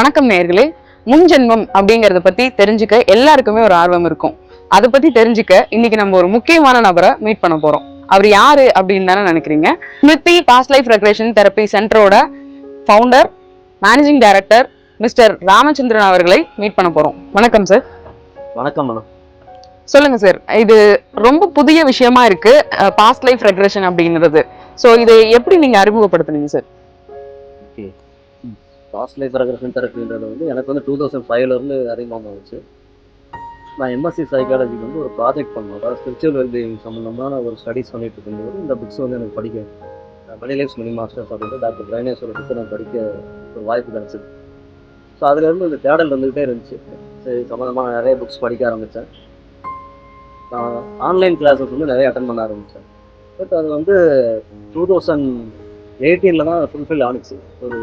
வணக்கம் நேர்களே முன்ஜென்மம் அப்படிங்கறத பத்தி தெரிஞ்சுக்க எல்லாருக்குமே ஒரு ஆர்வம் இருக்கும். அதை பத்தி தெரிஞ்சுக்க இன்னைக்கு நம்ம ஒரு முக்கியமான நபரை மீட் பண்ண போறோம். அவர் யாரு அப்படின்னு தானே நினைக்கிறீங்க? Smriti past life regression therapy சென்டரோட founder managing director mister Ramachandran அவர்களை மீட் பண்ண போறோம். வணக்கம் சார் வணக்கம் மேடம் சொல்லுங்க சார் இது ரொம்ப புதிய விஷயமா இருக்கு பாஸ்ட் லைஃப் ரெக்ரேஷன் அப்படிங்கிறது. ஸோ இதை எப்படி நீங்க அறிமுகப்படுத்துனீங்க சார் பாஸ்ட் லைஃப் ரெக்ரஷன் தெரப்பின்றது வந்து எனக்கு வந்து டூ தௌசண்ட் ஃபைவ்லேருந்து அதிகமாக வந்துச்சு நான் எம்எஸ்சி சைக்காலஜிக்கு வந்து ஒரு ப்ராஜெக்ட் பண்ணோம். அதாவது ஸ்பிரிச்சுவல் வெல்பீயிங் சம்மந்தமான ஒரு ஸ்டடிஸ் பண்ணிட்டு இருக்கும்போது இந்த புக்ஸ் வந்து எனக்கு படிக்க மணி லைஃப்ஸ் மினி மாஸ்டர்ஸ் அப்படின்ட்டு டாக்டர் பிரைனேஸ்வர புக்கு நான் படிக்க ஒரு வாய்ப்பு கிடச்சிது. ஸோ அதுலேருந்து இந்த தேடல் வந்துக்கிட்டே இருந்துச்சு. சரி சம்மந்தமாக நிறைய புக்ஸ் படிக்க ஆரம்பித்தேன் நான் ஆன்லைன் கிளாஸஸ் வந்து நிறைய அட்டன் பண்ண ஆரம்பித்தேன் பட் அது வந்து டூ தௌசண்ட் எயிட்டீனில் தான் ஃபுல்ஃபில் ஆனிச்சு. ஒரு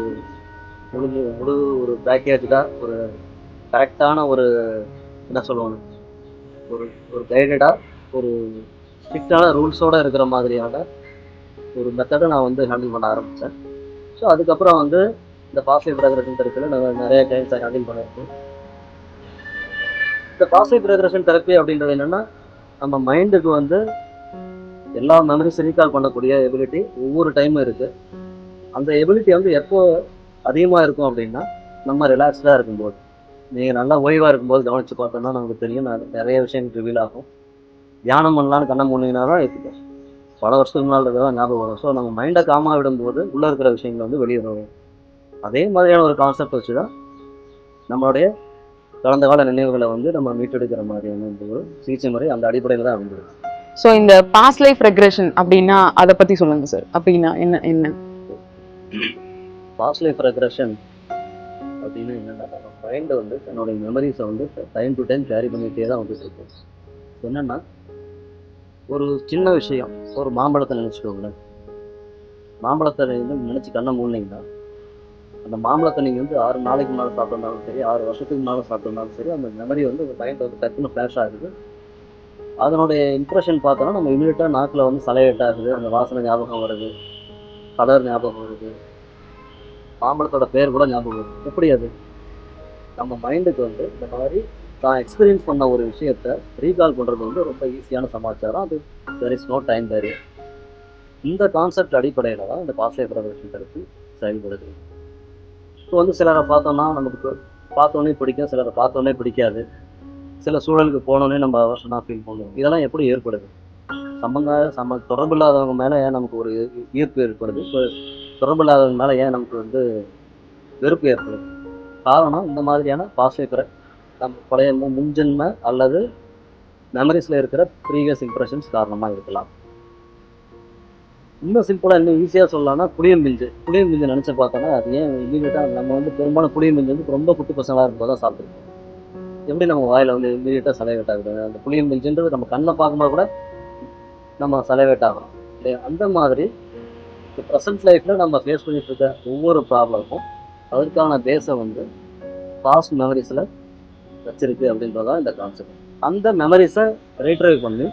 முழு முழு ஒரு பேக்கேஜாக ஒரு கரெக்டான ஒரு என்ன சொல்லுவாங்க ஒரு ஒரு கைடடாக ஒரு ஸ்ட்ரிக்டான ரூல்ஸோடு இருக்கிற மாதிரியான ஒரு மெத்தடை நான் வந்து ஹேண்டில் பண்ண ஆரம்பித்தேன் ஸோ அதுக்கப்புறம் வந்து இந்த பாசிட்டிவ் ரெக்ரஷன் தெரப்பியில் நான் நிறைய டைம்ஸ் ஹேண்டில் பண்ணியிருக்கேன். இந்த பாசிட்டிவ் ரெக்ரஷன் தெரப்பி அப்படின்றது என்னென்னா நம்ம மைண்டுக்கு வந்து எல்லா மெமரிஸ் ரீகால் பண்ணக்கூடிய எபிலிட்டி ஒவ்வொரு டைமும் இருக்குது அந்த எபிலிட்டி வந்து எப்போ அதிகமாக இருக்கும் அப்படின்னா நம்ம ரிலாக்ஸ்டாக இருக்கும்போது நீங்கள் நல்லா ஓய்வாக இருக்கும்போது கவனித்து பார்த்தோம்னா நமக்கு தெரியும். நான் நிறைய விஷயங்கள் ரிவீல் ஆகும். தியானம் பண்ணலான்னு கண்ணை முன்னீங்கன்னா தான் இருக்குது பல வருஷத்துக்கு முன்னால் ஞாபகம் வரும். ஸோ நம்ம மைண்டை காமாக விடும்போது உள்ளே இருக்கிற விஷயங்கள் வந்து வெளியே வரும் அதே மாதிரியான ஒரு கான்செப்ட் வச்சு தான் நம்மளுடைய கடந்த கால நினைவுகளை வந்து நம்ம மீட்டெடுக்கிற மாதிரியான ஒரு சிகிச்சை முறை அந்த அடிப்படையில் தான் வந்துடும் ஸோ இந்த பாஸ்ட் லைஃப் ரெக்ரேஷன் அப்படின்னா அதை பற்றி சொல்லுங்கள் சார் அப்படின்னா என்ன என்ன? பாஸ்ட் லைஃப் ரெக்ரெஷன் அப்படின்னு என்னென்னா நம்ம மைண்டை வந்து தன்னுடைய மெமரிஸை வந்து டைம் டு டைம் கேரி பண்ணிகிட்டே தான் வந்துட்டு இருக்கும் என்னென்னா ஒரு சின்ன விஷயம் ஒரு மாம்பழத்தை நினச்சிக்கோங்களேன். மாம்பழத்தை வந்து நினச்சி கண்ணை மூடினீங்கன்னா அந்த மாம்பழத்தை நீங்கள் வந்து ஆறு நாளைக்கு மேலே சாப்பிட்ருந்தாலும் சரி ஆறு வருஷத்துக்கு மேலே சாப்பிட்ருந்தாலும் சரி அந்த மெமரி வந்து உங்கள் மைண்ட் வந்து டக்குன்னு ஃப்ளாஷ் ஆகுது. அதனுடைய இம்ப்ரெஷன் பார்த்தோன்னா நம்ம இமீடியட்டாக நாக்கில் வந்து சலைவேட் ஆகுது அந்த வாசனை ஞாபகம் வருது கலர் ஞாபகம் வருது. மாம்பழத்தோட பேர் கூட ஞாபகம் வரும். எப்படி அது? நம்ம மைண்டுக்கு வந்து இந்த மாதிரி தான் எக்ஸ்பீரியன்ஸ் பண்ண ஒரு விஷயத்த ரீகால் பண்ணுறது வந்து ரொம்ப ஈஸியான சமாச்சாரம். அது தெர் இஸ் நோ டைம் பேரி இந்த கான்செப்ட் அடிப்படையில் தான் இந்த பாசிய ப்ரொஃபஷன் தெரப்பி செயல்படுது. இப்போ வந்து சிலரை பார்த்தோம்னா நமக்கு பார்த்தோன்னே பிடிக்கும் சிலரை பார்த்தோன்னே பிடிக்காது. சில சூழலுக்கு போனோன்னே நம்ம அவசரமாக ஃபீல் பண்ணுவோம். இதெல்லாம் எப்படி ஏற்படுது? சம்பந்த சம தொடர்பு இல்லாதவங்க மேலே ஏன் நமக்கு ஒரு ஈர்ப்பு ஏற்படுது? இப்போ தொடர்பு இல்லாதவங்க மேலே ஏன் நமக்கு வந்து வெறுப்பு ஏற்படுது காரணம் இந்த மாதிரியான பாசிட்டிவ் நம்ம பழைய மு- முன்ஜென்ம அல்லது மெமரிஸில் இருக்கிற ப்ரீவியஸ் இம்ப்ரெஷன்ஸ் காரணமாக இருக்கலாம். இன்னும் சிம்பிளாக இன்னும் ஈஸியாக சொல்லலாம்னா புளியம் பிஞ்சு புளியம் பிஞ்சு நினச்சி பார்த்தோன்னா அது ஏன் இமீடியட்டாக நம்ம வந்து பெரும்பாலும் புளியம் பிஞ்சு வந்து ரொம்ப குட்டி பசங்களாக இருக்கும்போது தான் சாப்பிட்ருக்கோம் எப்படி நம்ம வாயில் வந்து இமீடியட்டாக சலைவேட் ஆகுது அந்த புளியம் பிஞ்சுன்றது நம்ம கண்ணை பார்க்கும்போது கூட நம்ம சலைவேட் ஆகிறோம் இல்லையா? அந்த மாதிரி இப்போ ப்ரெசன்ட் லைஃப்பில் நம்ம ஃபேஸ் பண்ணிகிட்டு இருக்க ஒவ்வொரு ப்ராப்ளமும் அதற்கான பேஸை வந்து பாஸ்ட் மெமரிஸில் வச்சிருக்கு அப்படின்றதான் இந்த கான்செப்ட் அந்த மெமரிஸை ரீட்ரைவ் பண்ணி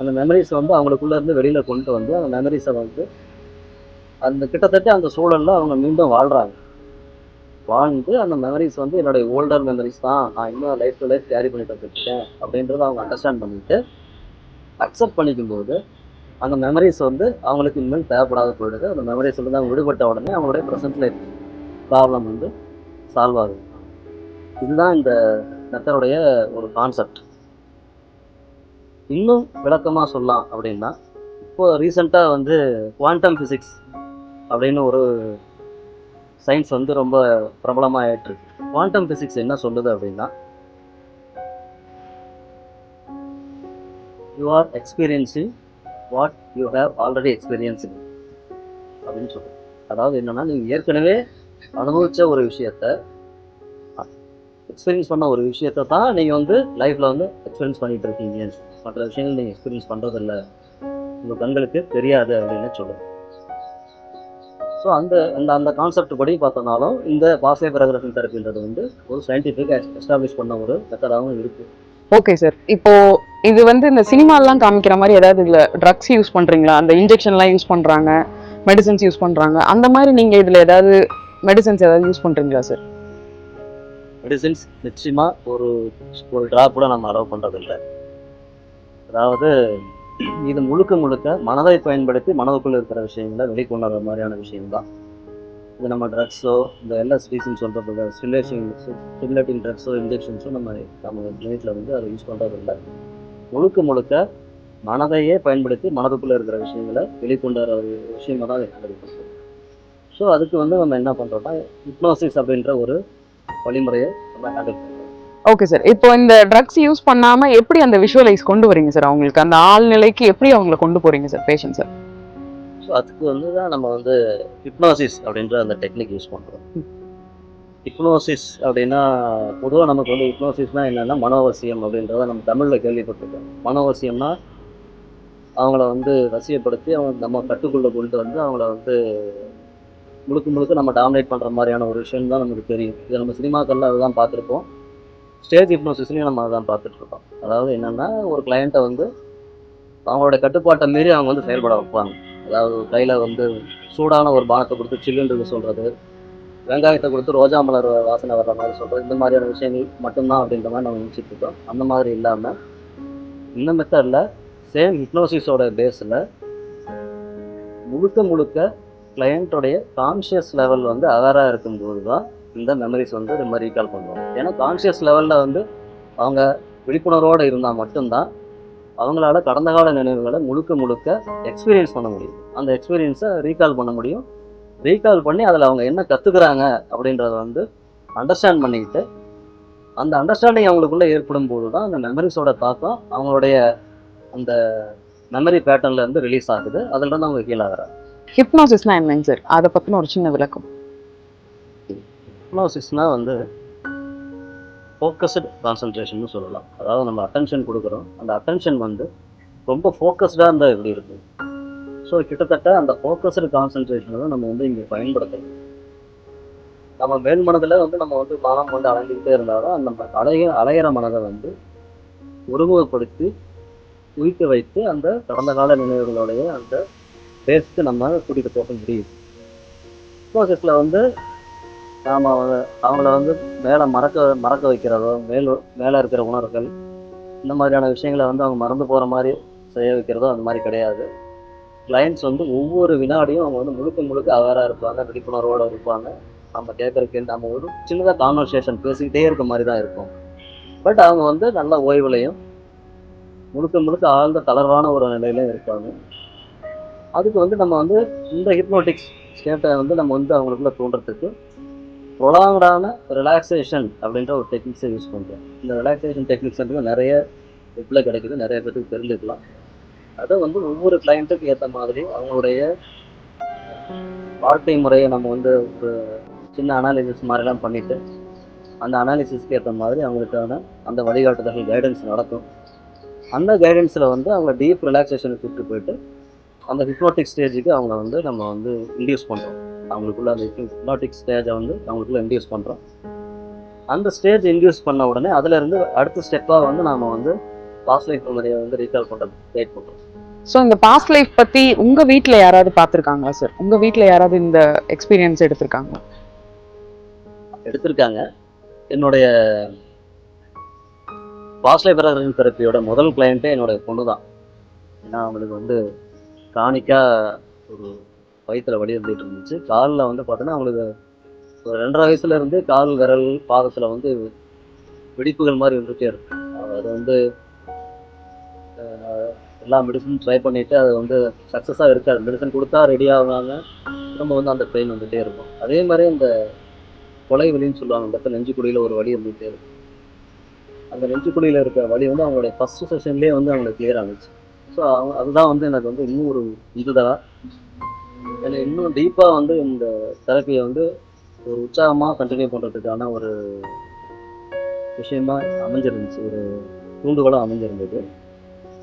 அந்த மெமரிஸை வந்து அவங்களுக்குள்ளேருந்து வெளியில் கொண்டு வந்து அந்த மெமரிஸை வந்து அந்த கிட்டத்தட்ட அந்த சூழலில் அவங்க மீண்டும் வாழ்கிறாங்க வாழ்ந்து அந்த மெமரிஸ் வந்து என்னுடைய ஓல்டர் மெமரிஸ் தான் நான் இன்னும் லைஃப் டு லைஃப் கேரி பண்ணிட்டு வந்துருக்கேன் அப்படின்றத அவங்க அண்டர்ஸ்டாண்ட் பண்ணிட்டு அக்செப்ட் பண்ணிக்கும்போது அந்த மெமரிஸ் வந்து அவங்களுக்கு இனிமேல் தேவைப்படாத போயிடுது. அந்த மெமரிஸ் வந்து அவங்க விடுபட்ட உடனே அவங்களுடைய ப்ரெசன்ட்ல ப்ராப்ளம் வந்து சால்வ் ஆகுது. இதுதான் இந்த மெத்தருடைய ஒரு கான்செப்ட் இன்னும் விளக்கமாக சொல்லலாம் அப்படின்னா இப்போ ரீசெண்டாக வந்து குவாண்டம் ஃபிசிக்ஸ் அப்படின்னு ஒரு சயின்ஸ் வந்து ரொம்ப பிரபலமாக ஆயிட்டு இருக்கு. குவாண்டம் ஃபிசிக்ஸ் என்ன சொல்லுது அப்படின்னா you are experiencing what you have already experience அப்படின்னு சொல்லுது அதாவது என்னன்னா நீங்கள் ஏற்கனவே அனுபவிச்ச ஒரு விஷயத்த எக்ஸ்பீரியன்ஸ் பண்ண ஒரு விஷயத்தை தான் நீங்கள் வந்து லைஃப்பில் வந்து எக்ஸ்பீரியன்ஸ் பண்ணிகிட்டு இருக்கீங்க. மற்ற விஷயங்கள் நீங்கள் எக்ஸ்பீரியன்ஸ் பண்ணுறதில்ல உங்கள் கண்களுக்கு தெரியாது அப்படின்னு சொல்லுது ஸோ அந்த அந்த அந்த கான்செப்ட் படி பார்த்தோம்னாலும் இந்த பாசிட்டிவ் பிரகரசன் தெரப்பின்றது வந்து ஒரு சயின்டிஃபிக் எஸ்டாப்ளிஷ் பண்ண ஒரு மெத்தடாகவும் இருக்குது ஓகே சார் இப்போ இது வந்து இந்த சினிமாலாம் காமிக்கிற மாதிரி ஏதாவது இதுல ட்ரக்ஸ் யூஸ் பண்றீங்களா? அந்த இன்ஜெக்ஷன்லாம் யூஸ் பண்றாங்க மெடிசன்ஸ் யூஸ் பண்றாங்க. அந்த மாதிரி நீங்க இதுல ஏதாவது மெடிசன்ஸ் ஏதாவது யூஸ் பண்றீங்களா சார் மெடிசின்ஸ் நிச்சயமாக ஒரு ஒரு ட்ராப் கூட நம்ம அலோவ் பண்ணுறதில்ல அதாவது இது முழுக்க முழுக்க மனதை பயன்படுத்தி மனதுக்குள்ள இருக்கிற விஷயங்களை வெளிக்கொண்டு வர மாதிரியான விஷயம்தான். இது நம்ம ட்ரக்ஸோ இந்த எல்எஸ்டிசின்னு சொல்கிறது ஸ்டிலேஷன் ஸ்டிமுலேட்டிங் ட்ரக்ஸோ இன்ஜெக்ஷன்ஸோ நம்ம நம்ம வீட்டில் வந்து அதை யூஸ் பண்ணுறது இல்லை முழுக்க முழுக்க மனதையே பயன்படுத்தி மனதுக்குள்ளே இருக்கிற விஷயங்களை வெளிக்கொண்டு வர ஒரு விஷயமாக தான் இருக்கிறது ஸோ அதுக்கு வந்து நம்ம என்ன பண்ணுறோம்னா ஹிப்னோசிஸ் அப்படின்ற ஒரு வழிமுறையை நம்ம ஹேண்டில் பண்ணுறோம் ஓகே சார் இப்போ இந்த ட்ரக்ஸ் யூஸ் பண்ணாமல் எப்படி அந்த விஷுவலைஸ் கொண்டு வரீங்க சார் அவங்களுக்கு அந்த ஆழ்நிலைக்கு எப்படி அவங்கள கொண்டு போகிறீங்க சார் பேஷண்ட் சார் ஸோ அதுக்கு வந்து தான் நம்ம வந்து ஹிப்னோசிஸ் அப்படின்ற அந்த டெக்னிக் யூஸ் பண்ணுறோம் ஹிப்னோசிஸ் அப்படின்னா பொதுவாக நமக்கு வந்து ஹிப்னோசிஸ்னா என்னன்னா மனோவசியம் அப்படின்றத நம்ம தமிழில் கேள்விப்பட்டிருக்கோம். மனோவசியம்னா அவங்கள வந்து வசியப்படுத்தி அவங்க நம்ம கட்டுக்குள்ளே கொண்டு வந்து அவங்கள வந்து முழுக்க முழுக்க நம்ம டாமினேட் பண்ணுற மாதிரியான ஒரு விஷயம் தான் நமக்கு தெரியும். இது நம்ம சினிமாக்கள்ல அதுதான் பார்த்துருப்போம். ஸ்டேஜ் ஹிப்னோசிஸ்லையும் நம்ம அதான் பார்த்துட்டு இருக்கோம் அதாவது என்னென்னா ஒரு கிளையண்ட்டை வந்து அவங்களோட கட்டுப்பாட்டை மீறி அவங்க வந்து செயல்பட வைப்பாங்க. அதாவது கையில் வந்து சூடான ஒரு பானத்தை கொடுத்து சில்லுன்றது சொல்கிறது வெங்காயத்தை கொடுத்து ரோஜா மலர் வாசனை வர்ற மாதிரி சொல்கிறது இந்த மாதிரியான விஷயங்கள் மட்டும்தான் அப்படின்ற மாதிரி நம்ம நினச்சிட்டு இருக்கோம். அந்த மாதிரி இல்லாமல் இந்த மெத்தடில் சேம் ஹிப்னோசிஸோட பேஸில் முழுக்க முழுக்க கிளையண்ட்டோடைய கான்ஷியஸ் லெவல் வந்து அவேராக இருக்கும்போது தான் இந்த மெமரிஸ் வந்து நம்ம ரீகால் பண்ணுவோம் ஏன்னா கான்ஷியஸ் லெவலில் வந்து அவங்க விழிப்புணர்வோடு இருந்தால் மட்டும்தான் அவங்களால கடந்த கால நினைவுகளை முழுக்க முழுக்க எக்ஸ்பீரியன்ஸ் பண்ண முடியும். அந்த எக்ஸ்பீரியன்ஸை ரீகால் பண்ண முடியும். ரீகால் பண்ணி அதில் அவங்க என்ன கற்றுக்குறாங்க அப்படின்றத வந்து அண்டர்ஸ்டாண்ட் பண்ணிக்கிட்டு அந்த அண்டர்ஸ்டாண்டிங் அவங்களுக்குள்ளே ஏற்படும் போது தான் அந்த மெமரிஸோட தாக்கம் அவங்களுடைய அந்த மெமரி பேட்டர்ன்ல இருந்து ரிலீஸ் ஆகுது. அதுல இருந்து அவங்க கீழாகிறாங்க ஹிப்னோசிஸ்னா என்னங்க சார் அதை பத்தின ஒரு சின்ன விளக்கம். ஹிப்னோசிஸ்னால் வந்து ஃபோக்கஸ்டு கான்சன்ட்ரேஷன் சொல்லலாம். அதாவது நம்ம அட்டென்ஷன் கொடுக்குறோம். அந்த அட்டென்ஷன் வந்து ரொம்ப ஃபோக்கஸ்டாக இருந்தால் எப்படி இருக்குது ஸோ கிட்டத்தட்ட அந்த ஃபோக்கஸ்டு கான்சன்ட்ரேஷனை தான் நம்ம வந்து இங்கே பயன்படுத்தணும். நம்ம மேல் மனதில் வந்து நம்ம வந்து மனம் வந்து அலைஞ்சிக்கிட்டே இருந்தாலும் அந்த அலைய அலையிற மனதை வந்து ஒருமுகப்படுத்தி உயிர்க்க வைத்து அந்த கடந்த கால நினைவுகளுடைய அந்த பேஸ்க்கு நம்ம கூட்டிகிட்டு போக முடியும். ப்ரோசஸில் வந்து நாம் அவங்கள வந்து மேலே மறக்க மறக்க வைக்கிறதோ மேல் மேலே இருக்கிற உணர்வுகள் இந்த மாதிரியான விஷயங்களை வந்து அவங்க மறந்து போகிற மாதிரி செய்ய வைக்கிறதோ அந்த மாதிரி கிடையாது. கிளைண்ட்ஸ் வந்து ஒவ்வொரு வினாடியும் அவங்க வந்து முழுக்க முழுக்க அவேராக இருப்பாங்க விழிப்புணர்வோடு இருப்பாங்க. நம்ம கேட்குறதுக்கு நம்ம ஒரு சின்னதாக கான்வர்சேஷன் பேசிக்கிட்டே இருக்க மாதிரி தான் இருக்கும். பட் அவங்க வந்து நல்ல ஓய்வுலையும் முழுக்க முழுக்க ஆழ்ந்த தளர்வான ஒரு நிலையிலையும் இருப்பாங்க. அதுக்கு வந்து நம்ம வந்து இந்த ஹிப்னோட்டிக்ஸ் ஸ்டேட்டை வந்து நம்ம வந்து அவங்களுக்குள்ள தோன்றதுக்கு ப்ரொலாங்கடான ரிலாக்ஸேஷன் அப்படின்ற ஒரு டெக்னிக்ஸை யூஸ் பண்ணுறேன் இந்த ரிலாக்ஸேஷன் டெக்னிக்ஸ் வந்து நிறைய வெப்பில் கிடைக்குது. நிறைய பேருக்கு தெரிஞ்சுக்கலாம். அதை வந்து ஒவ்வொரு கிளைண்ட்டுக்கு ஏற்ற மாதிரி அவங்களுடைய வாழ்க்கை முறையை நம்ம வந்து ஒரு சின்ன அனாலிசிஸ் மாதிரிலாம் பண்ணிவிட்டு அந்த அனாலிசிஸ்க்கு ஏற்ற மாதிரி அவங்களுக்கான அந்த வழிகாட்டுதல்கள் கைடன்ஸ் நடக்கும். அந்த கைடன்ஸில் வந்து அவங்கள டீப் ரிலாக்ஸேஷனுக்கு கூப்பிட்டு போயிட்டு அந்த ஹிப்னோட்டிக் ஸ்டேஜுக்கு அவங்கள வந்து நம்ம வந்து இன்டியூஸ் பண்ணுறோம் அவங்களுக்குள்ள அந்த ஹிப்னாட்டிக் ஸ்டேஜை வந்து அவங்களுக்குள்ள இன்டியூஸ் பண்ணுறோம் அந்த ஸ்டேஜ் இன்டியூஸ் பண்ண உடனே அதுலேருந்து அடுத்த ஸ்டெப்பாக வந்து நாம் வந்து பாஸ் லைஃப் மெமரியை வந்து ரீகால் பண்ணுறது கைட் பண்ணுறோம் ஸோ இந்த பாஸ்ட் லைஃப் பத்தி உங்க வீட்ல யாராவது பார்த்திருக்காங்களா சார் உங்க வீட்ல யாராவது இந்த எக்ஸ்பீரியன்ஸ் எடுத்திருக்காங்களா? எடுத்திருக்காங்க. என்னுடைய பாஸ் லைஃப் தெரப்பியோட முதல் கிளையண்ட்டே என்னோட பொண்ணு தான் ஏன்னா அவங்களுக்கு வந்து காணிக்காக ஒரு வயிற்றுல வலி இருந்துகிட்டு இருந்துச்சு. காலில் வந்து பார்த்தோன்னா அவங்களுக்கு ஒரு ரெண்டரை வயசுல இருந்து கால் விரல் பாதத்தில் வந்து வெடிப்புகள் மாதிரி இருந்துகிட்டே இருக்கு. அது வந்து எல்லா மெடிசன் ட்ரை பண்ணிட்டு அது வந்து சக்ஸஸாக இருக்காது. மெடிசன் கொடுத்தா ரெடி ஆகுவாங்க நம்ம வந்து அந்த பெயின் வந்துகிட்டே இருக்கும். அதே மாதிரி இந்த கொலை வலின்னு சொல்லுவாங்க. அந்த இடத்துல ஒரு வழி இருந்துகிட்டே இருக்கும். அந்த நெஞ்சுக்குழியில் இருக்கிற வழி வந்து அவங்களுடைய ஃபஸ்ட்டு செஷன்லேயே வந்து அவங்களுக்கு கிளியர் ஆகிடுச்சு ஸோ அவங்க அதுதான் வந்து எனக்கு வந்து இன்னும் ஒரு இதுதான். இதில் இன்னும் டீப்பாக வந்து இந்த தெரப்பியை வந்து ஒரு உற்சாகமாக கண்டினியூ பண்ணுறதுக்கான ஒரு விஷயமா அமைஞ்சிருந்துச்சு. ஒரு தூண்டுகோலாக அமைஞ்சிருந்தது.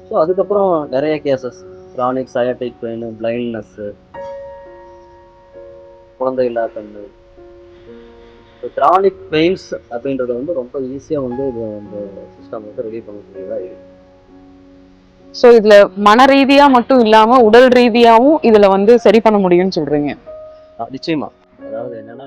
ஸோ அதுக்கப்புறம் நிறைய cases chronic sciatic pain blindness குழந்தை இல்லா கண்ணு கிரானிக் பெயின்ஸ் அப்படின்றத வந்து ரொம்ப ஈஸியாக வந்து இது இந்த சிஸ்டம் வந்து ரெடி பண்ணக்கூடியதாக இருக்குது ஸோ இதுல மன ரீதியா மட்டும் இல்லாம உடல் ரீதியாவும் இதுல வந்து சரி பண்ண முடியும்னு சொல்றீங்க. நிச்சயமா. அதாவது என்னன்னா